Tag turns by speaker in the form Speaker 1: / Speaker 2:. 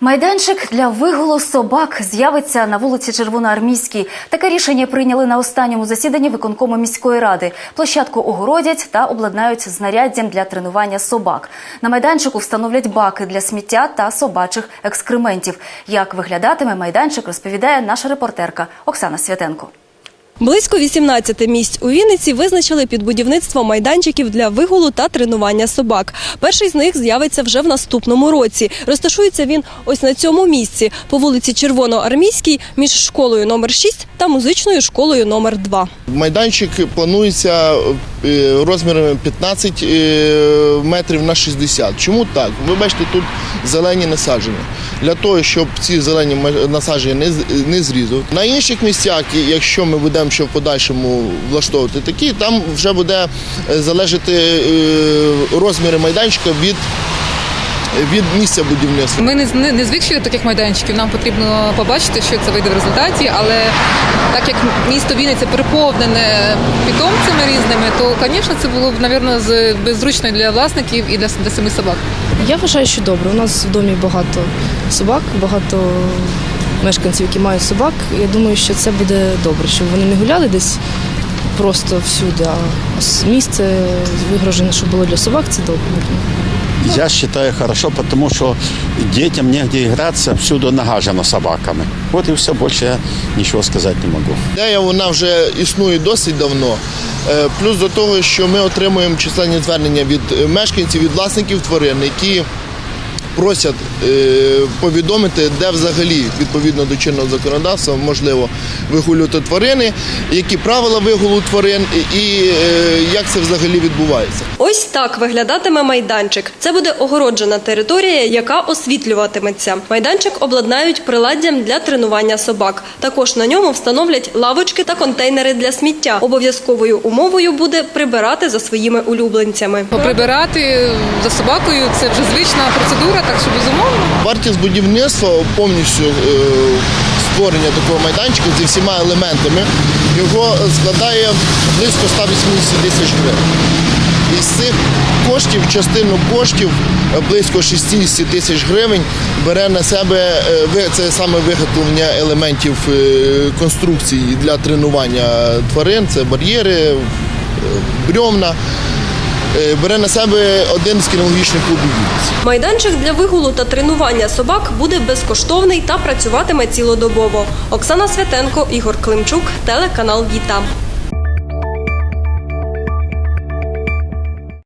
Speaker 1: Майданчик для вигулу собак з'явиться на вулиці Червоноармійській. Таке рішення прийняли на останньому засіданні виконкому міської ради. Площадку огородять та обладнають знаряддям для тренування собак. На майданчику встановлять баки для сміття та собачих екскрементів. Як виглядатиме майданчик, розповідає наша репортерка Оксана Святенко.
Speaker 2: Близько 18 місць у Вінниці визначили під будівництво майданчиків для вигулу та тренування собак. Перший з них з'явиться вже в наступному році. Розташується він ось на цьому місці по вулиці Червоноармійській між школою номер 6 та музичною школою номер 2.
Speaker 3: Майданчик планується е, розмірами 15 е, метрів на 60. Чому так? Ви бачите, тут зелені насадження. Для того, щоб ці зелені насадження не, з- не зрізати. На інших місцях, якщо ми будемо ще в подальшому влаштовувати такі, там вже буде е, залежати е, розміри майданчика від, від місця будівництва.
Speaker 4: Ми не, не, не звикші до таких майданчиків. Нам потрібно побачити, що це вийде в результаті. Але так як місто Вінниця переповнене питомцями різними, то, звісно, це було б, мабуть, беззручно для власників і для, для самих собак.
Speaker 5: Я вважаю, що добре. У нас в домі багато собак, багато мешканців, які мають собак. Я думаю, що це буде добре, щоб вони не гуляли десь просто всюди, а місце вигрожене, щоб було для собак, це добре.
Speaker 6: Я считаю хорошо, потому что детям негде играться, всюду нагажено собаками. Вот и все, больше я ничего сказать не могу.
Speaker 3: Ідея вона вже існує досить давно. Е, Плюс до того, що ми отримуємо численні звернення від мешканців, від власників тварин, які просять е, повідомити, де взагалі відповідно до чинного законодавства можливо вигулювати тварини, які правила вигулу тварин і, е, як це взагалі відбувається.
Speaker 2: Ось так виглядатиме майданчик. Це буде огороджена територія, яка освітлюватиметься. Майданчик обладнають приладдям для тренування собак. Також на ньому встановлять лавочки та контейнери для сміття. Обов'язковою умовою буде прибирати за своїми улюбленцями.
Speaker 4: Поприбирати за собакою це вже звична процедура, так що безумовно.
Speaker 3: Вартість будівництва повністю е, створення такого майданчика зі всіма елементами його складає близько 180 тисяч гривень. Із цих коштів, частину коштів, е, близько 60 тисяч гривень, бере на себе е, це саме виготовлення елементів конструкції для тренування тварин, це бар'єри, брьовна. Е, Бере на себе один з кінологічних клубів.
Speaker 2: Майданчик для вигулу та тренування собак буде безкоштовний та працюватиме цілодобово. Оксана Святенко, Ігор Климчук, телеканал Віта.